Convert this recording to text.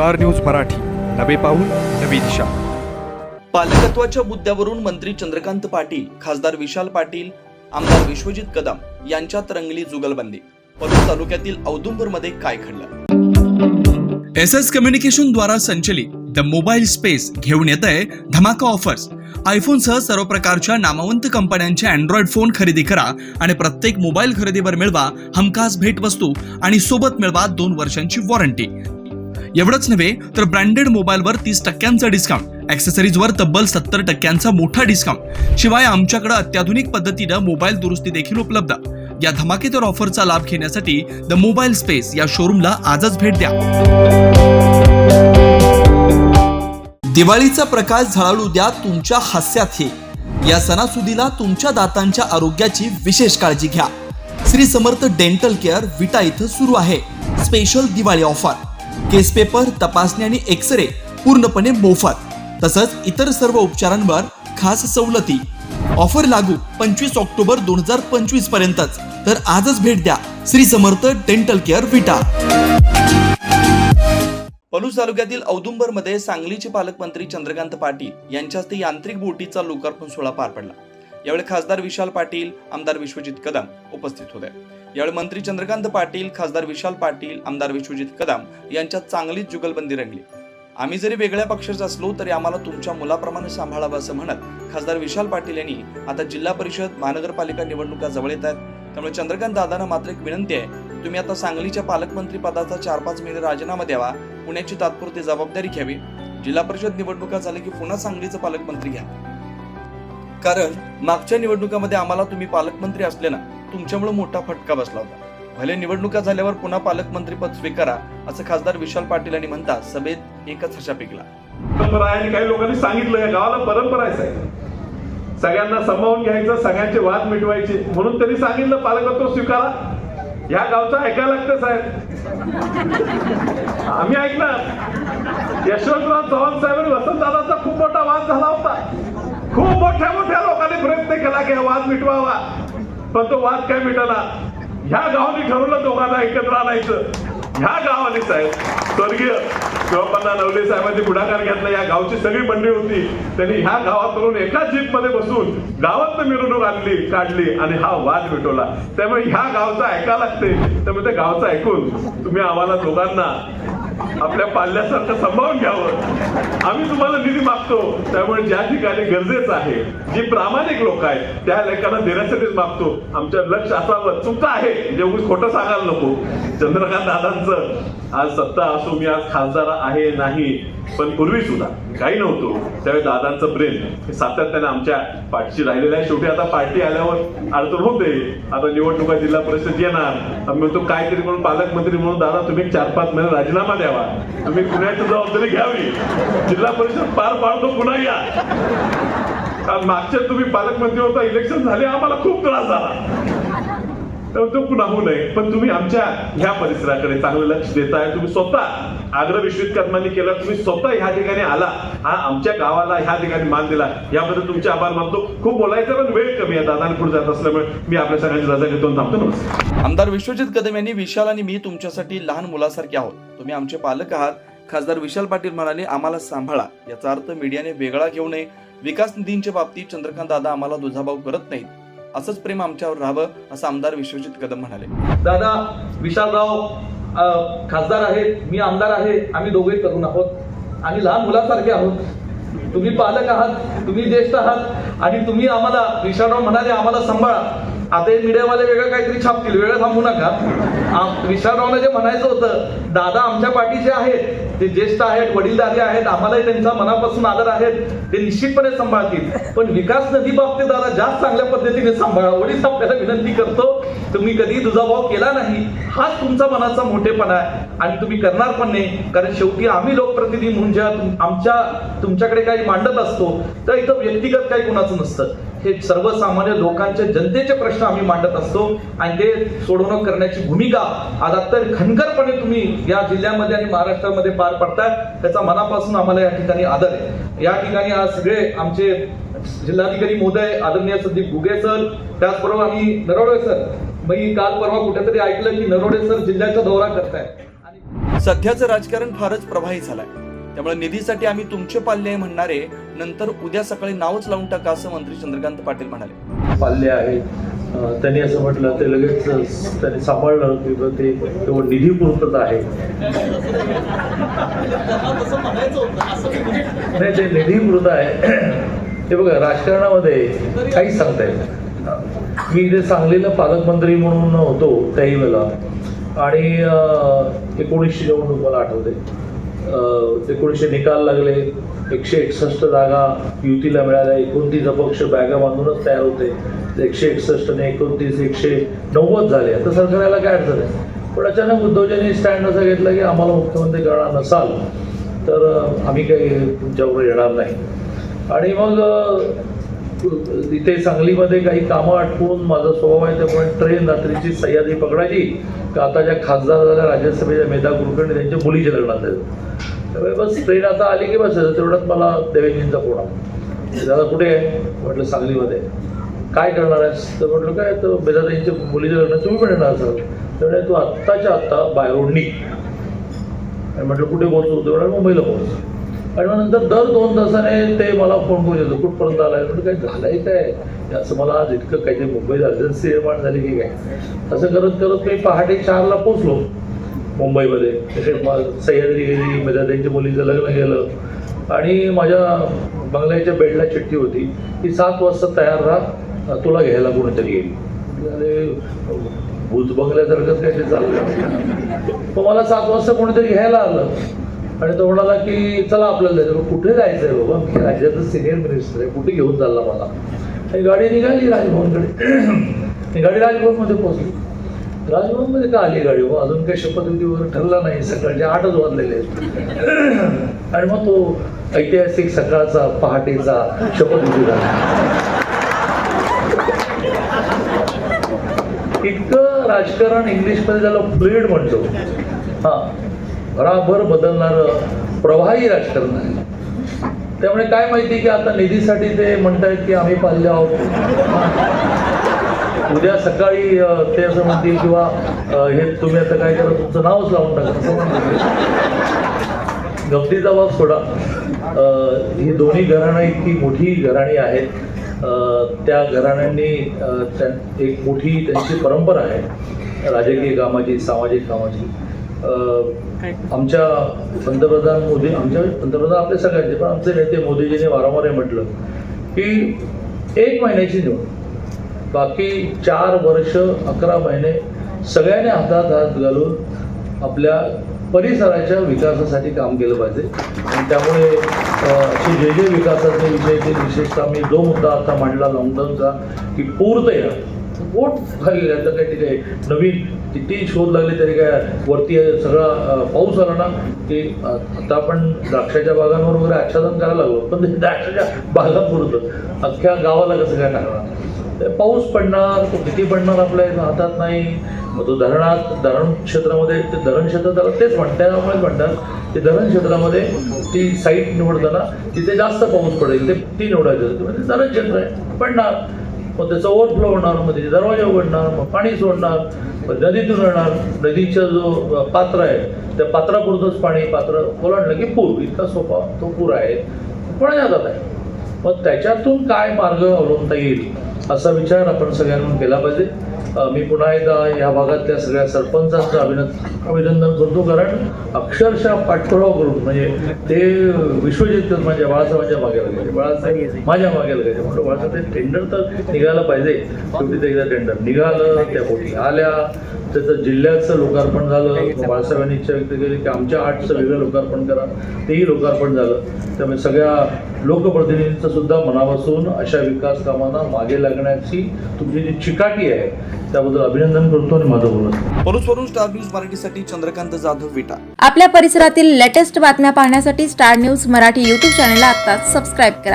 Star news Marathi. नवे पाऊल नवी दिशा. पालकत्वाच्या मुद्द्यावरून मंत्री चंद्रकांत पाटील खासदार विशाल पाटील आमदार विश्वजित कदम यांच्यात रंगली जुगलबंदी. पलूस तालुक्यातील औदुंबरमध्ये काय घडलं? एस एस कम्युनिकेशन द्वारा संचलित द मोबाईल स्पेस घेऊन येत आहे धमाका ऑफर्स. आयफोनसह सर्व प्रकारच्या नामवंत कंपन्यांचे अँड्रॉइड फोन खरेदी करा आणि प्रत्येक मोबाईल खरेदीवर मिळवा हमखास भेटवस्तू आणि सोबत मिळवा दोन वर्षांची वॉरंटी एवढंच नव्हे तर ब्रँडेड मोबाईलवर तीस टक्क्यांचा डिस्काउंट ॲक्सेसरीजवर तब्बल सत्तर टक्क्यांचा मोठा डिस्काउंट शिवाय आमच्याकडे अत्याधुनिक पद्धतीनं मोबाईल दुरुस्ती देखील उपलब्ध. या धमाकेदार ऑफरचा लाभ घेण्यासाठी द मोबाईल स्पेस या शोरूमला आजच भेट द्या. दिवाळीचा प्रकाश झळाळू द्या तुमच्या हास्यात हे. या सणासुदीला तुमच्या दातांच्या आरोग्याची विशेष काळजी घ्या. श्री समर्थ डेंटल केअर विटा इथं सुरू आहे. Special Diwali offer case paper तपासणी आणि एक्स रे पूर्णपणे मोफत. तसंच इतर सर्व उपचारांवर खास सवलती. ऑफर लागू पंचवीस ऑक्टोबर दोन हजार पंचवीस पर्यंतच. तर आजच भेट द्या. Shri Samarth dental care Vita. Palus तालुक्यातील औदुंबरमध्ये सांगलीचे पालकमंत्री चंद्रकांत पाटील यांच्या हस्ते यांत्रिक बोटीचा लोकार्पण सोहळा पार पडला. यावेळी खासदार विशाल पाटील आमदार विश्वजित कदम उपस्थित होते. यावेळी मंत्री चंद्रकांत पाटील खासदार विशाल पाटील आमदार विश्वजित कदम यांच्यात चांगलीच जुगलबंदी रंगली. आम्ही जरी वेगळ्या पक्षाचे असलो तरी आम्हाला तुमच्या मुलाप्रमाणे सांभाळावं असं म्हणत खासदार विशाल पाटील यांनी आता जिल्हा परिषद महानगरपालिका निवडणुका जवळ येत आहेत. त्यामुळे चंद्रकांत दादांना मात्र एक विनंती आहे तुम्ही आता सांगलीच्या पालकमंत्री पदाचा चार पाच महिने राजीनामा द्यावा पुण्याची तात्पुरती जबाबदारी घ्यावी. जिल्हा परिषद निवडणुका झाल्या की पुन्हा सांगलीचं पालकमंत्री घ्या. कारण मागच्या निवडणुकामध्ये आम्हाला तुम्ही पालकमंत्री असले ना तुमच्यामुळे मोठा फटका बसला होता. भले निवडणुका झाल्यावर पुन्हा पालकमंत्रीपद स्वीकारा असं खासदार विशाल पाटील यांनी म्हणता सभेत एकच हशा पिकला. परंपरा आहे आणि काही लोकांनी सांगितलं या गावाला परंपरा आहे साहेब. सगळ्यांना समावून घ्यायचं सगळ्यांचे वाद मिटवायचे म्हणून त्यांनी सांगितलं पालकत्व स्वीकारा. या गावचं ऐकायला लागतं साहेब. आम्ही ऐकणार. यशवंतराव चव्हाण साहेब आणि वसंतदादांचा खूप मोठा वाद झाला होता. खूप मोठ्या मोठ्या लोकांनी प्रयत्न केला की हा वाद मिटवावा. पण तो वाद काय मिटाला? ह्या गावाने ठरवलं दोघांना एकत्र आणायचं. ह्या गावाने साहेब. स्वर्गीय शिवपन्ना नवले साहेबांनी पुढाकार घेतला. या गावची सगळी मंडळी होती. त्यांनी ह्या गावातून एकाच जीपमध्ये बसून गावात मिरवणूक आणली काढली आणि हा वाद मिटवला. त्यामुळे ह्या गावचं ऐका लागते त्यामुळे त्या गावचं ऐकून तुम्ही आम्हाला दोघांना आपल्या पाल्यासारखं सांभाळून घ्यावं. आम्ही तुम्हाला निधी मागतो. त्यामुळे ज्या ठिकाणी गरजेचं आहे जी प्रामाणिक लोक आहेत त्या लेखांना देण्यासाठीच मागतो. आमच्या लक्ष असावं. चुकतं आहे म्हणजे उगीच खोटं सांगायला नको. चंद्रकांत दादांचं आज सत्ता असो मी आज खासदार आहे नाही पण पूर्वी सुद्धा. काही नव्हतो. त्यावेळी दादांचं प्रेम हे सातत्याने आमच्या पाठीशी राहिलेलं आहे. शेवटी आता पार्टी आल्यावर अडचण होते. आता निवडणुका जिल्हा परिषद येणार. आम्ही म्हणतो काहीतरी म्हणून पालकमंत्री म्हणून दादा तुम्ही चार पाच महिने राजीनामा द्यावा. तुम्ही पुण्याची जबाबदारी घ्यावी. जिल्हा परिषद पार पाडतो पुन्हा या. मागच्या तुम्ही पालकमंत्री होता इलेक्शन झाले आम्हाला खूप त्रास झाला. तर तो पुन्हा होऊ नये. पण तुम्ही आमच्या ह्या परिसराकडे चांगलं लक्ष देताय. तुम्ही स्वतः आग्रह विश्वित केला. तुम्ही स्वतः ह्या ठिकाणी आला. हा आमच्या गावाला ह्या ठिकाणी मान दिला. याबद्दल तुमचे आभार मानतो. खूप बोलायचं पण वेळ कमी आहे. दादा पुढे जात असल्यामुळे मी आपल्या सगळ्यांची रजा घेतो थांबतो. नमस्कार. आमदार विश्वजित कदम यांनी विशाल आणि मी तुमच्यासाठी लहान मुलासारखे आहोत. तुम्ही आमचे पालक आहात. खासदार विशाल पाटील म्हणाले आम्हाला सांभाळा. याचा अर्थ मीडियाने वेगळा घेऊ नये. विकास निधींच्या बाबतीत चंद्रकांत दादा आम्हाला दुजाभाव करत नाहीत. असंच प्रेम आमच्यावर राहावं असं आमदार विश्वजित कदम म्हणाले. दादा विशालराव खासदार आहेत मी आमदार आहे आम्ही दोघे तरुण आहोत. आम्ही लहान मुलासारखे आहोत. तुम्ही पालक आहात तुम्ही ज्येष्ठ आहात आणि तुम्ही आम्हाला विशालराव म्हणाले आम्हाला सांभाळा. आता हे मीडियावाले वेगळं काहीतरी छापतील वेगळं थांबू नका. आम- जे म्हणायचं होतं दादा आमच्या पाठीचे आहेत. ते ज्येष्ठ आहेत वडीलधारी आहेत आम्हालाही त्यांचा मनापासून आदर आहेत. ते निश्चितपणे सांभाळतील. पण विकास नदी बाबतीत दादा जास्त चांगल्या पद्धतीने सांभाळा. वडील आपल्याला विनंती करतो तुम्ही कधी दुजाभाव केला नाही. हाच तुमचा मनाचा मोठेपणा आहे. आणि तुम्ही करणार पण नाही. कारण शेवटी आम्ही लोकप्रतिनिधी म्हणून आमच्या तुमच्याकडे काही मांडत असतो तर इथं व्यक्तिगत काही कुणाचं नसतं. हे सर्वसामान्य लोकांचे जनतेचे प्रश्न आम्ही मांडत असतो. आणि ते सोडवणूक करण्याची भूमिका आज अत्यंत खनकरपणे तुम्ही या जिल्ह्यामध्ये आणि महाराष्ट्रामध्ये पार पडताय त्याचा मनापासून आम्हाला या ठिकाणी आदर आहे. या ठिकाणी आज सगळे आमचे जिल्हाधिकारी महोदय आदरणीय संदीप घुगे सर त्याचबरोबर आम्ही नरोडे सर. मी काल परवा कुठेतरी ऐकलं की नरोडे सर जिल्ह्याचा दौरा करतायत. आणि सध्याचं राजकारण फारच प्रभावी झालंय. त्यामुळे निधीसाठी आम्ही तुमचे पाल्य आहे म्हणणारे नंतर उद्या सकाळी नावच लावून टाका असं मंत्री चंद्रकांत पाटील म्हणाले. पाल्य आहे. त्यांनी असं म्हटलं ते लगेच त्यांनी सांभाळलं की ते केवळ निधी पुरतच आहे. नाही ते निधी पुरत आहे. ते बघा राजकारणामध्ये काहीच सांगता येत मी इथे सांगलीला पालकमंत्री म्हणून होतो त्याही वेळेला. आणि एकोणीसशे निवडणूक मला आठवते एकोणीसशे निकाल लागले. एकशे एकसष्ट जागा युतीला मिळाल्या. एकोणतीस अपक्ष बॅगा बांधूनच तयार होते. एकशे एकसष्टने एकोणतीस एकशे नव्वद झाले. आता सरकार याला काय अडचण आहे? पण अचानक उद्धवजींनी स्टँड असं घेतलं की आम्हाला मुख्यमंत्री करणार नसाल तर आम्ही काही तुमच्याबरोबर येणार नाही. आणि मग इथे सांगलीमध्ये काही कामं आटपून माझा स्वभाव आहे त्यामुळे ट्रेन रात्रीची सह्याद्री पकडायची. का आता ज्या खासदार झाल्या राज्यसभेच्या मेधा कुलकर्णी त्यांच्या मुलीच्या लग्नात आहेत. त्यामुळे बस ट्रेन आता आली की बस तेवढ्यात मला देवेंजींचा फोन आला. दादा कुठे आहे? म्हटलं सांगलीमध्ये. काय करणार आहेस? तर म्हटलं काय तर मेधाताईंच्या मुलीच्या लग्नात तुम्ही पण येणार सर त्यामुळे तू आत्ताच्या आत्ता बाहेरून निघ. आणि म्हटलं कुठे पोहोचू? तेवढ्या मुंबईला पोहोच. आणि मग नंतर दर दोन तासाने ते मला फोन करून येतो कुठपर्यंत आलाय? म्हणून काय झालंय काय? असं मला आज इतकं काहीतरी मुंबईत अर्जन्सी निर्माण झाली की काय? असं करत करत मी पहाटे चारला पोचलो मुंबईमध्ये. सह्याद्री गेली मेधाताईंच्या मुलीचं लग्न गेलं आणि माझ्या बंगल्याच्या बेडला चिठ्ठी होती की सात वाजता तयार राहा तुला घ्यायला कोणीतरी येईल. अरे भूत बंगल्यासारखंच काय ते चाललं. मग मला सात वाजता कोणीतरी घ्यायला आलं. आणि तो म्हणाला की चला आपल्याला जायचं. कुठे जायचं आहे बाबा? मी राज्याचं सिनियर मिनिस्टर आहे. कुठे घेऊन चालला मला? आणि गाडी निघाली राजभवनकडे. गाडी राजभवनमध्ये पोहोचली. राजभवनमध्ये का आली गाडी? मग अजून काही शपथविधी वगैरे ठरला नाही. सकाळचे आठच वाजलेले आहेत. आणि मग तो ऐतिहासिक सकाळचा पहाटेचा शपथविधी झाला. इतकं राजकारण इंग्लिशमध्ये त्याला फ्लुईड म्हणतो. हा. भराभर बदलणारं प्रवाही राजकारण आहे त्यामुळे काय माहिती की आता निधीसाठी ते म्हणतायत की आम्ही पाहिले आहोत. उद्या सकाळी ते असं म्हणतील किंवा हे तुम्ही आता काय करा तुमचं नावच लावून टाका. गमतीचा बाब सोडा. ही दोन्ही घराणं इतकी मोठी घराणी आहेत. त्या घराण्यांनी त्या- एक मोठी त्यांची परंपरा आहे. राजकीय कामाची सामाजिक कामाची. आमच्या पंतप्रधान मोदी आमच्या पंतप्रधान आपले सगळ्यांचे पण आमचे नेते मोदीजींनी वारंवार हे म्हटलं की एक महिन्याची निवड. बाकी चार वर्ष अकरा महिने सगळ्यांनी हातात हात घालून आपल्या परिसराच्या विकासासाठी काम केलं पाहिजे. आणि त्यामुळे असे जे जे विकासाचे विषय ते विशेषतः मी जो मुद्दा आता मांडला लॉकडाऊनचा की पूर्त येणं पोट खाली काही ठिकाणी नवीन किती शोध लागले तरी काय वरती सगळा पाऊस आला ना की आता आपण द्राक्षाच्या बागांवर वगैरे आच्छादन करायला लागलो. पण ते द्राक्षाच्या बागांपुरतं अख्ख्या गावाला कसं काय टाकणार ते पाऊस पडणार तो किती पडणार आपल्या हातात नाही. मग तो धरणात धरण क्षेत्रामध्ये ते धरण क्षेत्र त्याला तेच म्हणतात म्हणतात ते धरण क्षेत्रामध्ये ती साईट निवडताना तिथे जास्त पाऊस पडेल ते ती निवडायचं म्हणजे धरण क्षेत्र आहे पडणार. मग त्याचा ओव्हरफ्लो होणार मग त्याचे दरवाजे उघडणार मग पाणी सोडणार मग नदीतून येणार. नदीचा जो पात्र आहे त्या पात्रापुरतंच पाणी पात्र ओलांडलं की पूर इतका सोपा तो पूर आहे. पण जातात आहे. मग त्याच्यातून काय मार्ग अवलंबता येईल असा विचार आपण सगळ्यांना केला पाहिजे. मी पुन्हा एकदा या भागातल्या सगळ्या सरपंचांचं अभिनंदन अभिनंदन करतो. कारण अक्षरशः पाठपुरावा करून म्हणजे ते विश्वजित माझ्या बाळासाहेबांच्या मागे लागायचे बाळासाहेब माझ्या मागे लागायचे म्हटलं बाळासाहेब ते टेंडर तर निघायला पाहिजे. शेवटी एकदा टेंडर निघालं त्या पोटी आल्या. त्याचं जिल्ह्याचं लोकार्पण झालं. बाळासाहेबांनी इच्छा व्यक्त केली की आमच्या आर्टचं वेगळं लोकार्पण करा. तेही लोकार्पण झालं. त्यामुळे सगळ्या लोकप्रतिनिधींचं सुद्धा मनापासून अशा विकास कामांना मागे लागण्याची तुमची जी चिकाटी आहे त्याबद्दल अभिनंदन करतो आणि माझं बोलत परुसवरून स्टार न्यूज मराठीसाठी चंद्रकांत जाधव विटा. आपल्या परिसरातील लेटेस्ट बातम्या पाहण्यासाठी स्टार न्यूज मराठी यूट्यूब चॅनलला आत्ताच सबस्क्राईब करा.